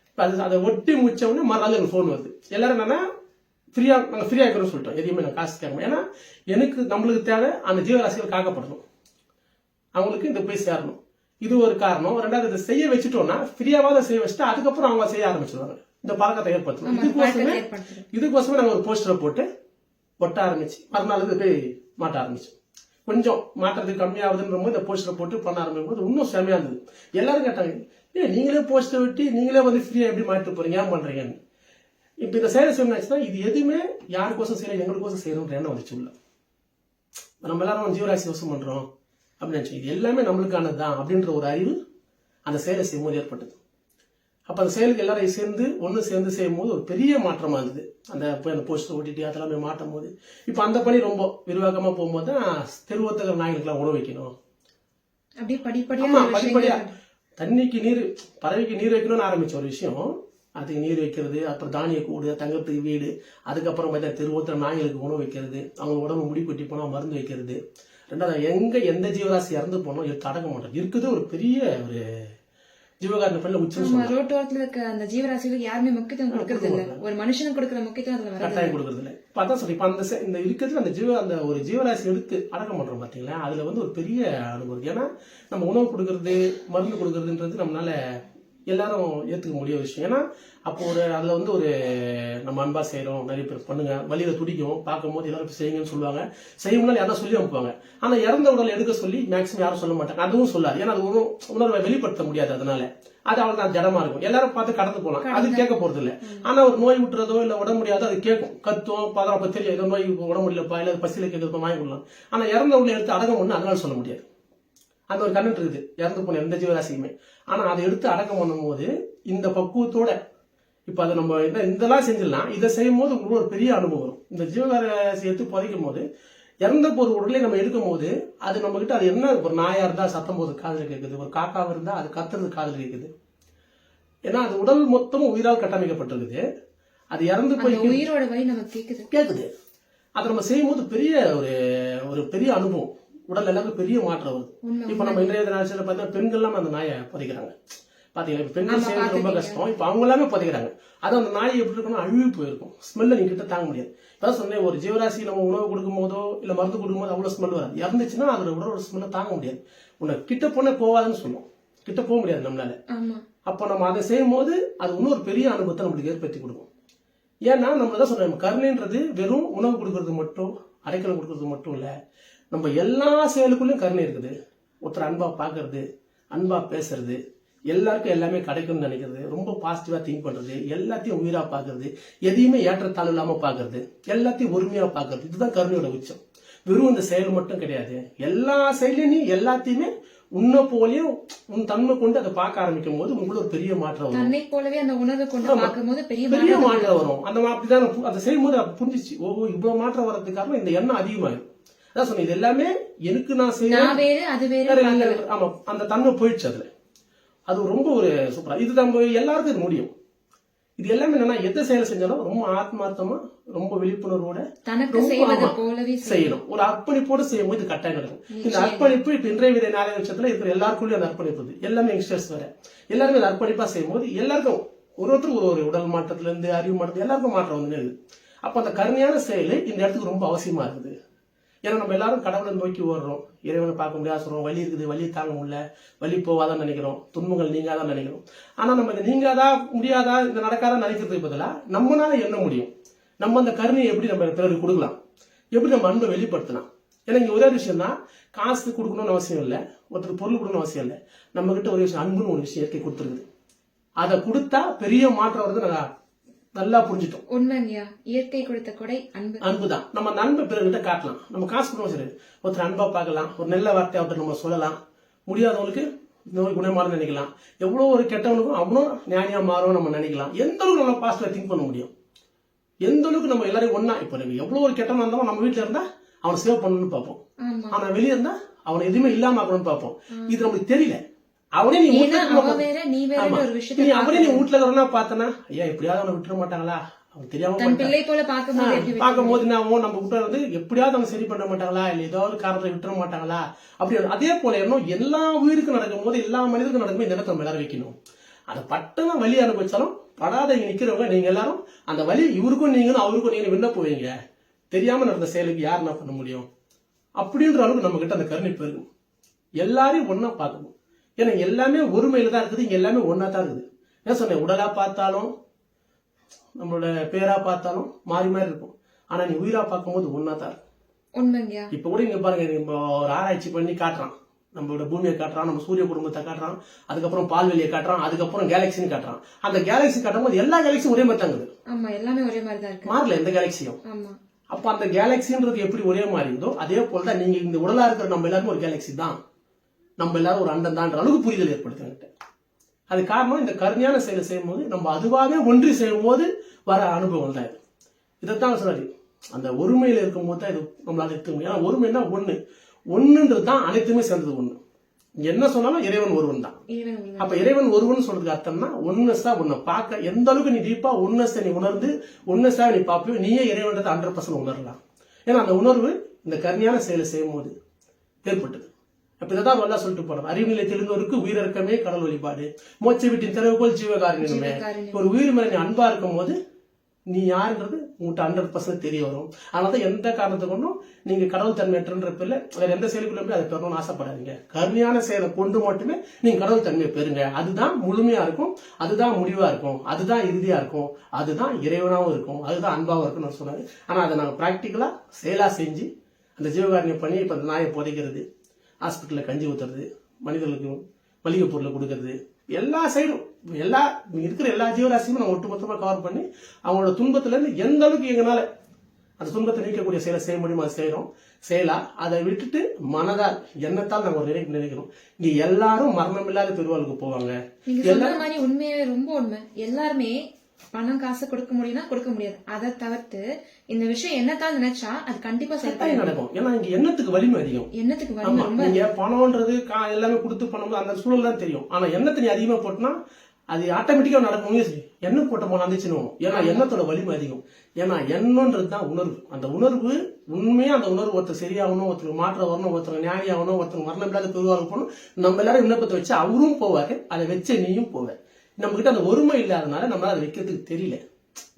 இப்ப அது அதை ஒட்டி முடிச்ச உடனே மறுநாள் எனக்கு ஃபோன் வருது. எல்லாரும் என்னன்னா ஃப்ரீயா நாங்கள் ஃப்ரீயா இருக்கணும்னு சொல்லிட்டோம். எதையுமே நான் காசு கேட்க. ஏன்னா எனக்கு நம்மளுக்கு தேவை அந்த ஜீவராசிகள் காக்கப்படணும். அவங்களுக்கு இந்த போய் சேரணும். இது ஒரு காரணம். ரெண்டாவது இதை செய்ய வச்சுட்டோம்னா ஃப்ரீயாவாத செய்ய வச்சுட்டு அதுக்கப்புறம் அவங்க செய்ய ஆரம்பிச்சிருவாங்க. இந்த பழக்கத்தை ஏற்படுத்தணும். இதுக்கோசமே இதுக்கோசமே நாங்கள் ஒரு போஸ்டரை போட்டு ஒட்ட ஆரம்பிச்சு மறுநாள் இது போய் மாட்ட ஆரம்பிச்சோம். கொஞ்சம் மாட்டுறதுக்கு கம்மியாகுதுன்ற போது இந்த போஸ்டரை போட்டு பண்ண ஆரம்பிக்கும் போது இன்னும் செமையா இருந்தது. எல்லாரும் கேட்டாங்க ஏன் நீங்களே போஸ்டர் வெட்டி நீங்களே வந்து ஃப்ரீயா எப்படி மாட்டு போறீங்க? ஏன் பண்றீங்கன்னு? இப்போ இந்த செயலை சொன்னாச்சுன்னா இது எதுவுமே யாருக்கோசம் செய்யணும் எங்களுக்கோசம் செய்யணும்ன்ற எண்ணம் வந்துச்சு உள்ள. நம்ம எல்லாரும் ஜீவராசி வசம் பண்றோம் அப்படின்னு நினைச்சோம். இது எல்லாமே நம்மளுக்கானது தான் அப்படின்ற ஒரு அறிவு அந்த செயலை செய்யும்போது ஏற்பட்டது. அப்ப அந்த செயலுக்கு எல்லாரையும் சேர்ந்து ஒன்று சேர்ந்து செய்யும் போது ஒரு பெரிய மாற்றமா இருந்தது அந்த போய் அந்த போஸ்டர் ஓட்டிட்டு அதெல்லாம் போய் மாட்டும் போது. இப்போ அந்த பணி ரொம்ப விரிவாக்கமா போகும்போது தான் தெருவத்தகர் நாய்களுக்கெல்லாம் உணவு வைக்கணும். அப்படியே படிப்படியா ஆமா ஒரு படிப்படியா விஷயங்கள் தண்ணிக்கு நீர் பறவைக்கு நீர் வைக்கணும்னு ஆரம்பிச்ச ஒரு விஷயம். அதுக்கு நீர் வைக்கிறது அப்புறம் தானிய கூடு தங்கத்துக்கு வீடு அதுக்கப்புறம் பார்த்தா தெருவோத்திர நாய்களுக்கு உணவு வைக்கிறது அவங்க உடம்பு முடி கொட்டி போனா மருந்து வைக்கிறது. ரெண்டாவது எங்க எந்த ஜீவராசி இறந்து போனோம் அடக்க மாட்டோம். இருக்குது ஒரு பெரிய ஒரு ஜீவகாரண பண்ணல உச்சம் ரோட்டோரத்துல இருக்க அந்த ஜீவராசிகளுக்கு யாருமே முக்கியத்துவம் கொடுக்கறது இல்ல. ஒரு மனுஷனுக்கு கொடுக்கற முக்கியத்துவம் அதுல கட்டாயம் கொடுக்கறது இல்லை. இப்போ அதான் சொல்லி இப்போ அந்த இந்த இருக்கிறதுல அந்த ஜீவ அந்த ஒரு ஜீவராசி எடுத்து அடக்கம் பண்றோம் பாத்தீங்களா? அதுல வந்து ஒரு பெரிய அனுபவம் ஏன்னா நம்ம உணவு கொடுக்கறது மருந்து கொடுக்கறதுன்றது நம்மளால எல்லாரும் ஏத்துக்க முடிய விஷயம். ஏன்னா அப்போ ஒரு அதுல வந்து ஒரு நம்ம அன்பா செய்றோம் நிறைய பேர் பண்ணுங்க. வழியில துடிக்கும் பார்க்கும்போது எல்லாரும் செய்யுங்கன்னு சொல்லுவாங்க. செய்யும்னா யாரும் சொல்லி அனுப்புவாங்க. ஆனா இறந்த உடல் எடுக்க சொல்லி மேக்ஸிமம் யாரும் சொல்ல மாட்டாங்க. அதுவும் சொல்லாது. ஏன்னா அது உணவு- உணர்வை வெளிப்படுத்த முடியாது அதனால. அது அவளுக்கு தான் ஜடமா இருக்கும். எல்லாரும் பார்த்து கடந்து போலாம். அது கேட்க போறது இல்ல. ஆனா ஒரு நோய் விட்டுறதோ இல்ல உடம்பு முடியாதோ அது கேட்கும். கத்தும் பதறம் அப்ப தெரியும். ஏதோ நோய் உடம்பு முடியலப்பா இல்ல பசியில கேட்கறப்ப வாங்கி கொள்ளலாம் ஆனா இறந்த உள்ள எடுத்து அடக்கம் பண்ணு அதனால சொல்ல முடியாது. அந்த ஒரு கண்ணு இருக்குது. இறந்து போன எந்த ஜீவராசியுமே ஆனா அதை எடுத்து அடக்கம் பண்ணும்போது இந்த பக்குவத்தோட இப்ப அதை நம்ம என்ன இதெல்லாம் செஞ்சிடலாம். இதை செய்யும் போது உங்களுக்கு ஒரு பெரிய அனுபவம் வரும். இந்த ஜீவராசி எடுத்து புதைக்கும் போது இறந்த ஒரு உடலை நம்ம எடுக்கும் போது அது நம்ம கிட்ட அது என்ன ஒரு நாயா இருந்தா சத்தம் போது காதுல கேட்குது ஒரு காக்காவா இருந்தா அது கத்துறது காதுல கேட்குது ஏன்னா அது உடல் மொத்தமும் உயிரால் கட்டமைக்கப்பட்டிருக்குது. அது இறந்து போய் உயிரோட வழி நமக்கு கேக்குது. கேக்குது. அதை நம்ம செய்யும்போது பெரிய ஒரு ஒரு பெரிய அனுபவம். உடல் எல்லாருக்கும் பெரிய மாற்றம் வருது. இப்ப நம்ம இன்றைய நாட்கள் பார்த்தா பெண்கள்லாம் அந்த நாயை புதைக்கிறாங்க. பாத்தீங்களா? இப்ப பெண்கள் செய்யறது ரொம்ப. கஷ்டம். இப்ப அவங்க எல்லாமே புதைக்கிறாங்க. அது அந்த நாய் எப்படி இருக்கும்னா அழுவி போயிருக்கும். ஸ்மெல்ல நீங்க கிட்ட தாங்க முடியாது. இப்பதான் சொன்னேன் ஒரு ஜீவராசி நம்ம உணவு கொடுக்கும் போதோ இல்ல மருந்து கொடுக்கும் போது அவ்வளவு ஸ்மெல் வராது. இறந்துச்சுன்னா அதோட உடலோட ஸ்மெல்ல தாங்க முடியாது. உன்னை கிட்ட போன போவாதுன்னு சொல்லும். கிட்ட போக முடியாது நம்மளால. அப்ப நம்ம அதை செய்யும் போது அது இன்னொரு பெரிய அனுபவத்தை நம்மளுக்கு ஏற்படுத்தி கொடுக்கும். ஏன்னா நம்ம தான் சொல்றோம் கருணைன்றது வெறும் உணவு கொடுக்கறது மட்டும் அடைக்கலம் கொடுக்கறது மட்டும் இல்ல. நம்ம எல்லா செயலுக்குள்ளயும் கருணை இருக்குது. ஒருத்தர் அன்பா பாக்குறது அன்பா பேசுறது எல்லாருக்கும் எல்லாமே கிடைக்கும்னு நினைக்கிறது ரொம்ப பாசிட்டிவா திங்க் பண்றது எல்லாத்தையும் உயிரா பாக்குறது எதையுமே ஏற்றத்தாழ்வு இல்லாம பாக்குறது எல்லாத்தையும் ஒருமையா பாக்குறது இதுதான் கருணையோட உச்சம். வெறும் இந்த செயல் மட்டும் கிடையாது. எல்லா செயலையும் நீ எல்லாத்தையுமே உன்னை போலயும் உன் தன்மை கொண்டு அதை பார்க்க ஆரம்பிக்கும் போது உங்களுக்கு ஒரு பெரிய மாற்றம் வரும். தன்னை போலவே அந்த உணர்வை கொண்டு பார்க்கும்போது பெரிய பெரிய மாற்றம் வரும். அந்த அப்படிதான் அதை செய்யும்போது அப்ப புரிஞ்சிச்சு. ஓஹோ இவ்வளவு மாற்றம் வர்றதுக்கு காரணம் இந்த எண்ணம் அதிகமாயிடும் அதான் சொன்னேன் இது எல்லாமே எனக்கு நான் செய்யறேன் நான். ஆமா அந்த தன்மை போயிடுச்சு அதுல. அது ரொம்ப ஒரு சூப்பரா இது நம்ம எல்லாருக்கும் இது முடியும். இது எல்லாமே என்னன்னா எந்த செயலை செஞ்சாலும் ரொம்ப ஆத்மார்த்தமா ரொம்ப விழிப்புணர்வோட செய்யணும். ஒரு அர்ப்பணிப்போடு செய்யும் போது கட்டாயம் நடக்கும் இந்த அர்ப்பணிப்பு இப்ப இன்றைய விதை நாளைய விஷயத்துல இருக்கிற எல்லாருக்குள்ளயும் அந்த அர்ப்பணிப்பு. எல்லாமே யங்ஸ்டர்ஸ் வேற. எல்லாருமே அந்த அர்ப்பணிப்பா செய்யும் போது எல்லாருக்கும் ஒரு ஒருத்தருக்கு ஒரு ஒரு உடல் மாற்றத்துல இருந்து அறிவு மாற்றத்துல எல்லாருக்கும் மாற்றம் வந்து அப்போ அந்த கருணையான செயல் இந்த இடத்துக்கு ரொம்ப அவசியமா இருக்குது. ஏன்னா நம்ம எல்லாரும் கடவுளை நோக்கி ஓடுறோம். இறைவனை பார்க்க முடியாது சொல்றோம் வலி இருக்குது வலி தாங்க முடியல வலி போவாதான் நினைக்கிறோம். துன்பங்கள் நீங்காதான் நினைக்கிறோம். ஆனா நம்ம இதை நீங்காதா முடியாதா இது நடக்காதா நினைக்கிறதுக்கு பதிலாக நம்மளால என்ன முடியும்? நம்ம அந்த கருணையை எப்படி நம்ம பிறருக்கு கொடுக்கலாம்? எப்படி நம்ம அன்பை வெளிப்படுத்தலாம்? ஏன்னா இங்கே ஒரே விஷயம் தான் காசு கொடுக்கணும்னு அவசியம் இல்லை ஒருத்தர் பொருள் கொடுக்கணும்னு அவசியம் இல்லை. நம்ம கிட்ட ஒரு விஷயம் அன்புன்னு ஒரு விஷயம் இயற்கை கொடுத்துருக்குது. அதை கொடுத்தா பெரிய மாற்றம் வருது நான் நல்லா புரிஞ்சுட்டோம். உண்மைங்கய்யா. இயற்கை கொடுத்த கொடை அன்பு. அன்புதான். நம்ம நண்பை பிறர்கிட்ட காட்டலாம். நம்ம காசு கொடுக்கணும் சரி ஒருத்தர் அன்பா பார்க்கலாம். ஒரு நல்ல வார்த்தை அவர்கிட்ட நம்ம சொல்லலாம். முடியாதவங்களுக்கு நோய் குணமான நினைக்கலாம். எவ்வளவு ஒரு கெட்டவனுக்கும் அவனும் ஞானியா மாறும் நம்ம நினைக்கலாம். எந்த அளவுக்கு நம்ம பாசிட்டிவா திங்க் பண்ண முடியும்? எந்த அளவுக்கு நம்ம எல்லாரையும் ஒண்ணா இப்போ நம்ம எவ்வளவு ஒரு கெட்டவனா இருந்தாலும் நம்ம வீட்டுல இருந்தா அவனை சேவ் பண்ணணும்னு பார்ப்போம். ஆமா. ஆனா வெளியே இருந்தா அவனை எதுவுமே இல்லாம ஆக்கணும்னு பார்ப்போம். இது நமக்கு தெரியல. அவனே நீ ஏன்னா வீட்டுல அவ வேற நீ வீட்டுல இருக்கிறனா பார்த்தனா ஐயா எப்படியாவது அவனை விட்டுற மாட்டாங்களா? அவன் தெரியாம பார்க்கும்போது விட்டு- நம்ம கிட்ட வந்து எப்படியாவது அவங்க சரி பண்ண மாட்டாங்களா? இல்ல ஏதாவது காரணத்தை விட்டுற மாட்டாங்களா? அப்படி அதே போல இன்னும் எல்லா உயிருக்கும் நடக்கும் போது எல்லா மனிதருக்கும் நடக்கும்போது இந்த இடத்துல நம்ம எல்லாரும் வைக்கணும். அதை பட்டனா வலி அனுபவிச்சாலும் படாத இங்க நிக்கிறவங்க நீங்க எல்லாரும் அந்த வலி இவருக்கும் நீங்களும் அவருக்கும் நீங்க விண்ணப்ப வைங்க தெரியாம நடந்த செயலுக்கு யார் என்ன பண்ண முடியும்? அப்படின்ற அளவுக்கு நம்ம கிட்ட அந்த கருணை பெருகும் எல்லாரையும் ஒண்ணா பார்க்கணும். ஏன்னா எல்லாமே ஒருமையில தான் இருக்குது இங்க எல்லாமே ஒண்ணா தான் இருக்குது. என்ன சொன்னேன்? உடலா பார்த்தாலும் நம்மளோட பேரா பார்த்தாலும் மாறி மாறி இருக்கும். ஆனா நீ உயிரா பார்க்கும்போது ஒன்னா தான் இருக்கும் உண்மைங்கய்யா. இப்ப கூட இங்க பாருங்க நம்ம ஒரு ஆராய்ச்சி பண்ணி காட்டுறான். நம்மளோட பூமியை காட்டுறான் நம்ம சூரிய குடும்பத்தை காட்டுறான் அதுக்கப்புறம் பால்வெளியை காட்டுறான் அதுக்கப்புறம் கேலக்சின்னு காட்டுறான். அந்த கேலக்சி காட்டும் போது எல்லா கேலக்சியும் ஒரே மாதிரி தாங்குது ஆமா எல்லாமே ஒரே மாதிரி தான் இருக்கு. மாறல எந்த கேலக்சியும் ஆமா. அப்ப அந்த கேலக்சின்றது எப்படி ஒரே மாதிரி இருந்தோ அதே போல தான் நீங்க இந்த உடலா இருக்கிற நம்ம எல்லாருமே ஒரு கேலக்சி தான். நம்ம எல்லாரும் ஒரு அண்டம் தான்ற அளவுக்கு புரிதல் ஏற்படுத்துங்கிட்ட அது காரணம் இந்த கருணையான செயலை செய்யும்போது நம்ம அதுவாகவே ஒன்றி செய்யும்போது வர அனுபவம் தான் இது. இதைத்தான் சொல்றாரு. அந்த ஒருமையில இருக்கும்போது தான் இது நம்மளால எடுத்துக்க முடியும். ஏன்னா ஒருமைன்னா ஒண்ணு. ஒண்ணுன்றது தான் அனைத்துமே சேர்ந்தது இங்க என்ன சொன்னாலும் இறைவன் ஒருவன் தான். அப்ப இறைவன் ஒருவன் சொல்றதுக்கு அர்த்தம்னா ஒன்னஸா உன்னை பார்க்க எந்த அளவுக்கு நீ டீப்பா ஒன்னஸை நீ உணர்ந்து ஒன்னஸா நீ பார்ப்பியோ நீயே இறைவன்றதை ஹண்ட்ரட் பர்சன்ட் உணரலாம். ஏன்னா அந்த உணர்வு இந்த கருணையான செயலை செய்யும் போது ஏற்பட்டது. அப்ப இதான் நல்லா சொல்லிட்டு போனோம். அறிவு நிலையத்திலிருந்தோருக்கு உயிரிறக்கமே கடல் வழிபாடு. மோட்ச வீட்டின் ஜீவகாரினமே ஜீவகாருண்யம். ஒரு உயிர் மேல நீ அன்பா இருக்கும் போது நீ யாருன்றது உங்கள்கிட்ட ஹண்ட்ரட் பர்சன்ட் தெரிய வரும். அதனால தான் எந்த காரணத்தை கொண்டும் நீங்க கடவுள் தன்மையற்றன்ற பேர்ல வேற எந்த செயலுக்குள்ள அதை பெறணும்னு ஆசைப்படாதீங்க. கருணையான செயலை கொண்டு மட்டுமே நீங்க கடவுள் தன்மையை பெறுங்க. அதுதான் முழுமையா இருக்கும் அதுதான் முடிவா இருக்கும் அதுதான் இறுதியா இருக்கும் அதுதான் இறைவனாவும் இருக்கும் அதுதான் அன்பாவும் இருக்கும்னு சொன்னாரு. ஆனா அதை நாங்க பிராக்டிக்கலா செயலா செஞ்சு அந்த ஜீவகாரணியம் பண்ணி இப்ப அந்த நாயை புதைக்கிறது ஹாஸ்பிட்டல்ல கஞ்சி ஊத்துறது மனிதர்களுக்கு மளிகை பொருளை கொடுக்கறது எல்லா சைடும் எல்லா இருக்கிற எல்லா ஜீவராசியும் நம்ம ஒட்டுமொத்தமா கவர் பண்ணி அவங்களோட துன்பத்துல இருந்து எந்த அளவுக்கு எங்கனால அந்த துன்பத்தை நீக்கக்கூடிய செயலை செய்ய முடியுமோ அதை செய்யறோம் செயலா அதை விட்டுட்டு மனதால் எண்ணத்தால் நம்ம ஒரு நினைக்க நினைக்கணும் இங்க எல்லாரும் மரணம் இல்லாத பெருவாளுக்கு போவாங்க சொன்ன மாதிரி உண்மையாவே ரொம்ப உண்மை. எல்லாருமே பணம் காசு கொடுக்க முடியும்னா கொடுக்க முடியாது. அதை தவிர்த்து இந்த விஷயம் என்னத்தான் நினைச்சா அது கண்டிப்பா கட்டாயம் நடக்கும். ஏன்னா இங்க எண்ணத்துக்கு வலிமை அதிகம். எண்ணத்துக்கு வரும் ரொம்ப நீங்க பணம்ன்றது எல்லாமே கொடுத்து பண்ணும்போது அந்த சூழல் தான் தெரியும். ஆனா எண்ணத்தை நீ அதிகமா போட்டுனா அது ஆட்டோமேட்டிக்கா நடக்கும். சரி எண்ணம் போட்ட போன வந்துச்சுன்னு ஏன்னா எண்ணத்தோட வலிமை அதிகம். ஏன்னா எண்ணம்ன்றது தான் உணர்வு. அந்த உணர்வு உண்மையா அந்த உணர்வு ஒருத்தர் சரியாகணும் ஒருத்தர் மாற்றம் வரணும் ஒருத்தர் ஞானி ஆகணும் ஒருத்தர் மரணம் இல்லாத பெருவாக போகணும் நம்ம எல்லாரும் விண்ணப்பத்தை வச்சு அவரும் போவாரு. அதை வச்சு நீயும் போவ. நம்மக்கிட்ட அந்த ஒருமை இல்லாதனால நம்மளால் அதை வைக்கிறதுக்கு தெரியல.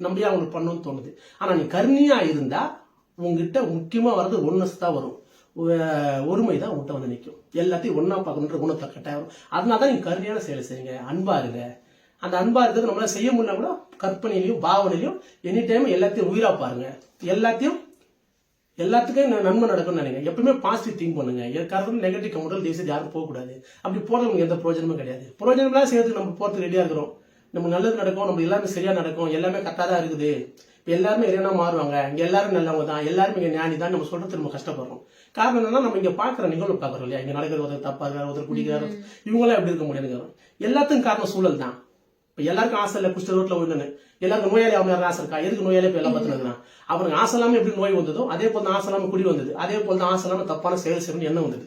நம்ம ஏன் அவங்களுக்கு பண்ணணும்னு தோணுது. ஆனால் நீ கருணியாக இருந்தால் உங்ககிட்ட முக்கியமாக வர்றது ஒன்னஸ் தான் வரும். ஒருமை தான் உங்கள்கிட்ட வந்து நிற்கும் எல்லாத்தையும் ஒன்றா பார்க்கணுன்ற குணத்தை கட்டாயம் அதனால தான் நீங்கள் கருணையான செயலை செய்யுங்க அன்பா இருங்க. அந்த அன்பா இருக்கிறது நம்மளால செய்ய முடியல கூட கற்பனையிலையும் பாவனையிலையும் எனி டைம் எல்லாத்தையும் உயிரா பாருங்க. எல்லாத்தையும் எல்லாத்துக்கும் நன்மை நடக்கும்னு நினைக்கிறேன். எப்பவுமே பாசிட்டிவ் திங்க் பண்ணுங்க. எதுக்காகவும் நெகட்டிவ் கமெண்டல் தேசிய யாரும் போகக்கூடாது. அப்படி போறவங்க எந்த பிரயோஜனமும் கிடையாது. பிரயோஜனம்லாம் செய்யறதுக்கு நம்ம போறதுக்கு ரெடியா இருக்கிறோம். நம்ம நல்லது நடக்கும் நம்ம எல்லாமே சரியா நடக்கும் எல்லாமே கரெக்டா தான் இருக்குது. இப்ப எல்லாருமே இறைவனா மாறுவாங்க. இங்க எல்லாரும் நல்லவங்க தான். எல்லாருமே இங்க ஞானி தான். நம்ம சொல்றது நம்ம கஷ்டப்படுறோம். காரணம் என்னன்னா நம்ம இங்க பாக்குற நிகழ்வு பாக்குறோம் இல்லையா? இங்க நடக்கிற ஒருத்தர் தப்பா இருக்காரு ஒருத்தர் குடிக்கிறாரு. இவங்களாம் எப்படி இருக்க முடியாது எல்லாத்துக்கும் காரணம் சூழல் தான். இப்போ எல்லாருக்கும் ஆசை இல்ல குஷ்ட ரோட்ல விழுந்து எல்லாருக்கும் நோயாளி அவன் ஆசை இருக்கா? எதுக்கு நோயாளி போய் எல்லாம் பார்த்துனா அவனுக்கு ஆசை இல்லாம எப்படி நோய் வந்ததோ அதே போல தான் ஆசை இல்லாம குடி வந்தது. அதே போல தான் ஆசை இல்லாம தப்பான செயல் செய்யணும்னு எண்ணம் வந்தது.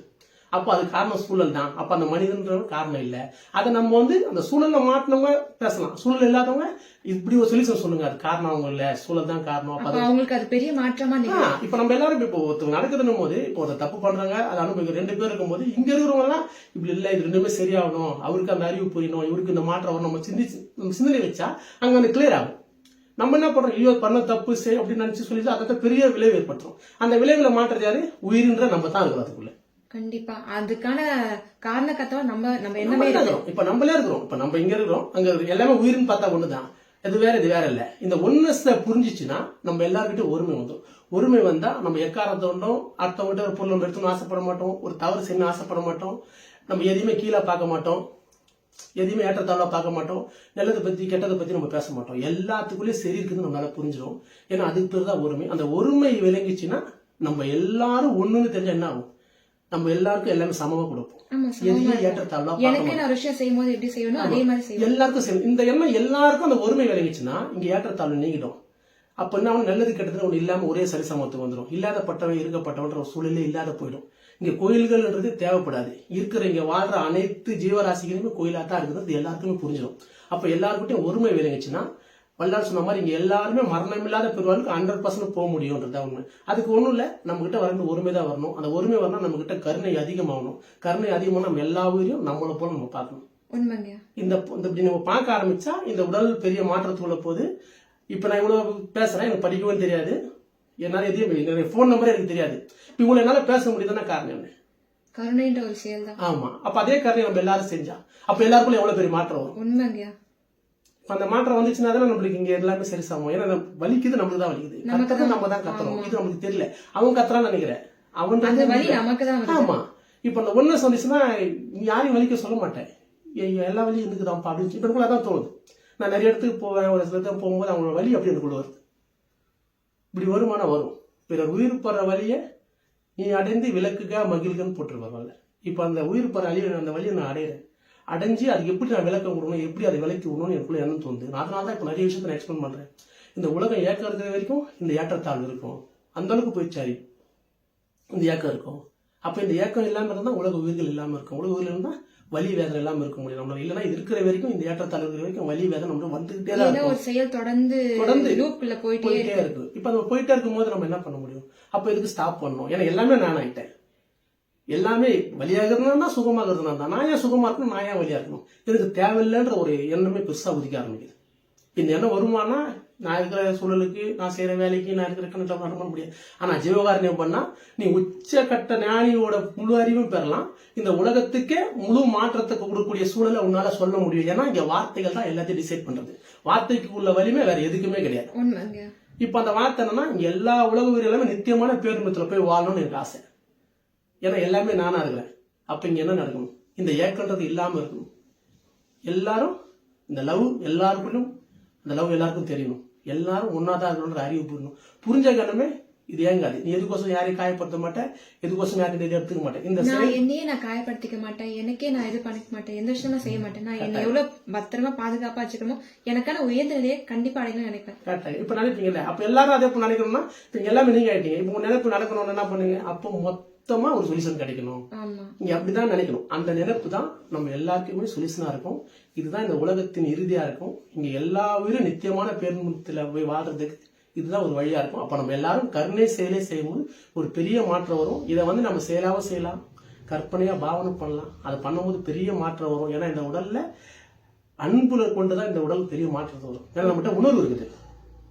அப்போ அது காரணம் சூழல் தான் அப்ப அந்த மனிதன்றவன் காரணம் இல்ல. அதை நம்ம வந்து அந்த சூழல்ல மாட்டினவங்க பேசலாம். சூழல் இல்லாதவங்க இப்படி ஒரு சொல்யூஷன் சொல்லுங்க. அது காரணம் அவங்க இல்ல. சூழல் தான் காரணம். அப்ப அவங்களுக்கு அது பெரிய மாற்றமா இப்ப நம்ம எல்லாரும் இப்போ ஒருத்தவங்க நடக்குதுன்னும் போது இப்போ ஒரு தப்பு பண்றாங்க அதை அனுபவிக்க ரெண்டு பேர் இருக்கும்போது இங்க இருக்கிறவங்க எல்லாம் இப்படி இல்ல இது ரெண்டுமே சரியாகணும். அவருக்கு அந்த அறிவு புரியணும். இவருக்கு இந்த மாற்றம் நம்ம சிந்திச்சு நம்ம சிந்தனை வச்சா அங்க வந்து கிளியர் ஆகும். நம்ம என்ன பண்றோம்? ஐயோ பண்ண தப்பு சரி அப்படின்னு நினைச்சு சொல்லிட்டு அதை பெரிய விளைவு ஏற்பட்டுரும். அந்த விளைவுல மாற்றுறது யாரு? உயிரின்ற நம்ம தான் இருக்கிறோம் அதுக்குள்ள கண்டிப்பா. அதுக்கான காரணக்கத்தவா நம்ம நம்ம நம்ம என்னமே இருக்கு இருக்கிறோம். இப்ப நம்மளே இருக்கிறோம். இப்ப நம்ம இங்க இருக்கிறோம். அங்க எல்லாமே உயிர்னு பார்த்தா ஒண்ணுதான். இது வேற இது வேற இல்ல. இந்த ஒன்னஸ் புரிஞ்சிச்சுன்னா நம்ம எல்லாருக்கிட்டும் ஒருமை வந்துடும் ஒருமை வந்தா நம்ம எக்காரத்தை உண்டோம் அடுத்தவங்கிட்ட ஒரு பொருள் ஒன்று எடுத்துன்னு ஆசைப்பட மாட்டோம். ஒரு தவறு செய்யணும் ஆசைப்பட மாட்டோம். நம்ம எதையுமே கீழே பார்க்க மாட்டோம். எதையுமே ஏற்றத்தாழ்வா பார்க்க மாட்டோம். நல்லதை பத்தி கெட்டதை பத்தி நம்ம பேச மாட்டோம். எல்லாத்துக்குள்ளேயும் சரி இருக்குதுன்னு நம்மளால புரிஞ்சிடும் ஏன்னா அதுக்கு பேர் தான் ஒருமை. அந்த ஒருமை விளங்கிச்சுன்னா நம்ம எல்லாரும் ஒண்ணுன்னு தெரிஞ்சா என்ன ஆகும்? நம்ம எல்லாருக்கும் எல்லாமே சமமா கொடுப்போம். எதையும். ஏற்றத்தாழ்வா எனக்கு நான் விஷயம் செய்யும் போது எப்படி செய்யணும்? அதே மாதிரி செய்யணும். எல்லாருக்கும் சரி இந்த எண்ணம் எல்லாருக்கும் அந்த ஒருமை விளங்கிச்சுன்னா இங்க ஏற்றத்தாழ்வு நீங்கிடும். அப்ப என்ன? நல்லது கெட்டது ஒண்ணு இல்லாம ஒரே சரிசமத்துக்கு வந்துடும் இல்லாதப்பட்டவன் இருக்கப்பட்டவன்ற ஒரு சூழலே இல்லாத போயிடும். இங்க கோயில்கள்ன்றது தேவைப்படாது. இருக்கிற இங்க வாழ்ற அனைத்து ஜீவராசிகளுமே கோயிலா தான் இருக்குது அது எல்லாருக்குமே புரிஞ்சிடும். அப்ப எல்லாருக்கிட்டையும் ஒருமை விளங்குச்சுன்னா வல்லார் சொன்ன மாதிரி இங்க எல்லாருமே மரணம் இல்லாத பெருவாளுக்கு ஹண்ட்ரட் பர்சன்ட் போக முடியும்ன்றதா உண்மை. அதுக்கு ஒண்ணும் இல்ல நம்ம கிட்ட வரணும் ஒருமை தான் வரணும். அந்த ஒருமை வரணும் நம்ம கிட்ட கருணை அதிகமாகணும். கருணை அதிகமாக நம்ம எல்லா உயிரையும் நம்மளை போல நம்ம பார்க்கணும். இந்த இந்த இப்படி நம்ம பார்க்க ஆரம்பிச்சா இந்த உடல் பெரிய மாற்றத்துக்குள்ள போகுது. இப்போ நான் இவ்வளவு பேசுறேன் எனக்கு படிக்கவும் தெரியாது. என்னால எதையும் என்னுடைய ஃபோன் நம்பரே எனக்கு தெரியாது. இப்போ இவ்வளவு என்னால பேச முடியுதுன்னா காரணம் என்ன? கருணைன்ற ஒரு செயல் தான் ஆமா. அப்ப அதே காரணம் நம்ம எல்லாரும் செஞ்சா அப்ப எல்லாருக்குள்ள எவ்வளவு பெரிய மாற்றம் வரும்? உண்மைங்கய்யா இப்ப அந்த மாற்றம் வந்துச்சுன்னா தானே நம்மளுக்கு இங்க எல்லாமே சரி சமம் ஏன்னா வலிக்குது நம்மளுக்கு தான் வலிக்குது கத்துறது தான். நம்ம தான் கத்துறோம். இது நமக்கு தெரியல. அவன் கத்துறான்னு நினைக்கிறேன். அவன் தான் ஆமா. இப்ப அந்த ஒண்ணு சொன்னிச்சுன்னா நீ யாரையும் வலிக்க சொல்ல மாட்டேன். எல்லா வலியும் இருக்குதான்ப்பா அப்படின்னு இப்ப எனக்குள்ள அதான் தோணுது. நான் நிறைய இடத்துக்கு போவேன். ஒரு சில இடத்துக்கு போகும்போது அவங்களோட வலி அப்படி எனக்குள்ள வருது. இப்படி வருமானம் வரும். பிறர் உயிர் படுற வலியை நீ அடைந்து விளக்குக மகிழ்கன்னு போட்டுருவாங்க இப்ப அந்த உயிர் படுற அழிய அந்த வழியை நான் அடையிறேன். அடைஞ்சு அதுக்கு எப்படி நான் விளக்கம் கொடுக்கணும் எப்படி அதை விளக்கி விடணும்னு எனக்குள்ள எண்ணம் தோணுது. நான் அதனால தான் இப்போ நிறைய விஷயத்தை நான் எக்ஸ்பிளைன் பண்றேன். இந்த உலகம் ஏக்கம் இருக்கிற வரைக்கும் இந்த ஏற்றத்தாழ்வு இருக்கும். அந்த அளவுக்கு போயிடுச்சாரி இந்த ஏக்கம் இருக்கும். அப்ப இந்த ஏக்கம் இல்லாம இருந்தா உலக உயிர்கள் இல்லாம இருக்கும். உலக உயிர்கள் இருந்தா வலி வேதனை இல்லாம இருக்க முடியும். நம்மள இல்லைன்னா இது இருக்கிற வரைக்கும் இந்த ஏற்றத்தாழ்வு இருக்கிற வரைக்கும் வலி வேதனை நம்ம வந்துகிட்டே தான் இருக்கும். ஒரு செயல் தொடர்ந்து தொடர்ந்து லூப்ல போயிட்டே இருக்கு. இப்ப நம்ம போயிட்டே இருக்கும்போது நம்ம என்ன பண்ண முடியும்? அப்ப இதுக்கு ஸ்டாப் பண்ணணும். ஏன்னா எல்லாமே நான் ஆயிட்டேன். எல்லாமே வழியாகிறதுனா சுகமாகிறதுனா தான் நான் ஏன் சுகமா இருக்கணும் நான் ஏன் வழியா இருக்கணும் எனக்கு தேவையில்லைன்ற ஒரு எண்ணமே பெருசா உதிக்க ஆரம்பிக்குது. இந்த எண்ணம் வருமானா? நான் இருக்கிற சூழலுக்கு நான் செய்யற வேலைக்கு நான் இருக்கிற கணக்கில் பண்ண முடியாது. ஆனா ஜீவகாரண்யம் பண்ணா நீ உச்சக்கட்ட ஞானியோட முழு அறிவும் பெறலாம். இந்த உலகத்துக்கே முழு மாற்றத்தை கொடுக்கக்கூடிய சூழலை உன்னால சொல்ல முடியும். ஏன்னா இங்க வார்த்தைகள் தான் எல்லாத்தையும் டிசைட் பண்றது. வார்த்தைக்கு உள்ள வலிமை வேற எதுக்குமே கிடையாது. இப்ப அந்த வார்த்தை என்னன்னா எல்லா உலக உயிரிலுமே நித்தியமான பேருந்தத்துல போய் வாழணும்னு எனக்கு ஆசை. ஏன்னா எல்லாமே நானா இருக்கிறேன் அப்ப இங்க என்ன நடக்கணும்? இந்த ஏக்கன்றது இல்லாம இருக்கணும். எல்லாரும் இந்த லவ் எல்லாருக்குள்ளும் அந்த லவ் எல்லாருக்கும் தெரியணும். எல்லாரும் ஒன்னாதான் இருக்கணும்ன்ற அறிவு புரியணும் புரிஞ்ச கணமே இது ஏங்காது நீ எதுக்கோசம் யாரையும் காயப்படுத்த மாட்டேன் எதுக்கோசம் யாரையும் எதுவும் எடுத்துக்க மாட்டேன் இந்த நான் என்னையே நான் காயப்படுத்திக்க மாட்டேன் எனக்கே நான் இது பண்ணிக்க மாட்டேன் எந்த விஷயம் நான் செய்ய மாட்டேன் நான் என்னை எவ்வளவு பத்திரமா பாதுகாப்பா வச்சுக்கணுமோ எனக்கான உயர்ந்த நிலையை கண்டிப்பா அடையணும்னு நினைப்பேன். கரெக்டாக. இப்போ நினைப்பீங்கல்ல? அப்போ எல்லாரும் அதே இப்போ நினைக்கணும்னா இப்போ எல்லாமே நீங்க ஆயிட்டீங்க. இப்போ நினைப்பு நடக்கணும்னு என்ன பண்ணுங்க? அப்போ மொத்தமா ஒரு சொல்யூஷன் கிடைக்கணும். ஆமா. நீங்க அப்படிதான் நினைக்கணும். அந்த நினைப்பு தான் நம்ம எல்லாருக்குமே சொல்யூஷனா இருக்கும். இதுதான் இந்த உலகத்தின் இறுதியா இருக்கும். இங்க எல்லா உயிரும் நித்தியமான பேருந்துல போய் வாழ்றதுக்கு இதுதான் ஒரு வழியா இருக்கும். அப்ப நம்ம எல்லாரும் கருணை செயலே செய்யும்போது ஒரு பெரிய மாற்றம் வரும். இதை வந்து நம்ம செயலாவும் செய்யலாம். கற்பனையா பாவனை பண்ணலாம். அதை பண்ணும்போது பெரிய மாற்றம் வரும். ஏன்னா இந்த உடல்ல அன்புல கொண்டுதான் இந்த உடல் பெரிய மாற்றத்தை வரும். ஏன்னா நம்மகிட்ட உணர்வு இருக்குது.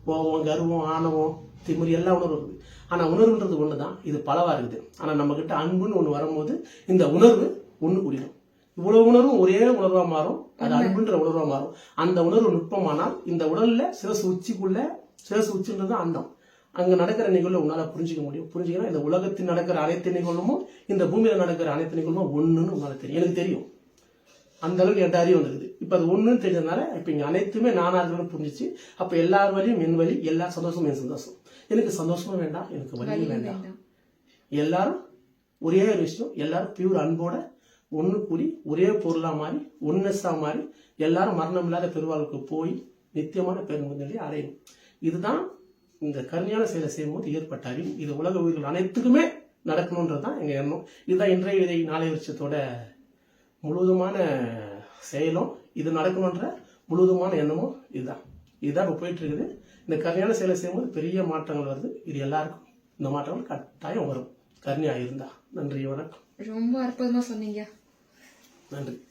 கோபம் கர்வம் ஆணவம் திமிரு எல்லா உணர்வும் இருக்குது. ஆனா உணர்வுன்றது ஒண்ணுதான். இது பலவா இருக்குது. ஆனா நம்ம கிட்ட அன்புன்னு ஒண்ணு வரும்போது இந்த உணர்வு ஒண்ணு கூடிடும் இவ்வளவு உணர்வும் ஒரே உணர்வா மாறும். அது அன்புன்ற உணர்வா மாறும். அந்த உணர்வு நுட்பமானால் இந்த உடல்ல சிரசு உச்சிக்குள்ள சிரசு உச்சின்றது அண்டம். அங்க நடக்கிற நிகழ்வு உன்னால புரிஞ்சுக்க முடியும். புரிஞ்சுக்கணும் இந்த உலகத்தில் நடக்கிற அனைத்து நிகழ்வும் இந்த பூமியில நடக்கிற அனைத்து நிகழ்வும் ஒண்ணுன்னு உன்னால தெரியும். எனக்கு தெரியும். அந்த அளவுக்கு என்கிட்ட அறிவு வந்துருக்குது. இப்ப அது ஒண்ணுன்னு தெரிஞ்சதுனால இப்ப இங்க அனைத்துமே நானா இருக்கணும்னு புரிஞ்சிச்சு. அப்ப எல்லார் வழியும் என் வழி எல்லா சந்தோஷமும் என் சந்தோஷம். எனக்கு சந்தோஷமும் வேண்டாம் எனக்கு வலியும் வேண்டாம். எல்லாரும் ஒரே ஒரு விஷயம் எல்லாரும் பியூர் அன்போட ஒண்ணு கூடி ஒரே பொருளா மாறி ஒன்னஸா மாறி எல்லாரும் மரணம் இல்லாத பெருவாளுக்கு போய் நித்தியமான பெருமுதலை அடையணும். இதுதான் இந்த கருணையான செயலை செய்யும்போது ஏற்பட்ட அறிவு. இது உலக உயிர்கள் அனைத்துக்குமே நடக்கணுன்றது தான் எங்கள் எண்ணம். இதுதான் இன்றைய விதை நாளை விருட்சத்தோட முழுவதுமான செயலும். இது நடக்கணுன்ற முழுவதுமான எண்ணமும் இதுதான். இதுதான் இப்போ போயிட்டு இருக்குது. இந்த கருணையான செயலை செய்யும்போது பெரிய மாற்றங்கள் வருது. இது எல்லாருக்கும் இந்த மாற்றங்கள் கட்டாயம் வரும். கருணையாக இருந்தா. நன்றி வணக்கம். ரொம்ப அற்புதமா சொன்னீங்க. நன்றி.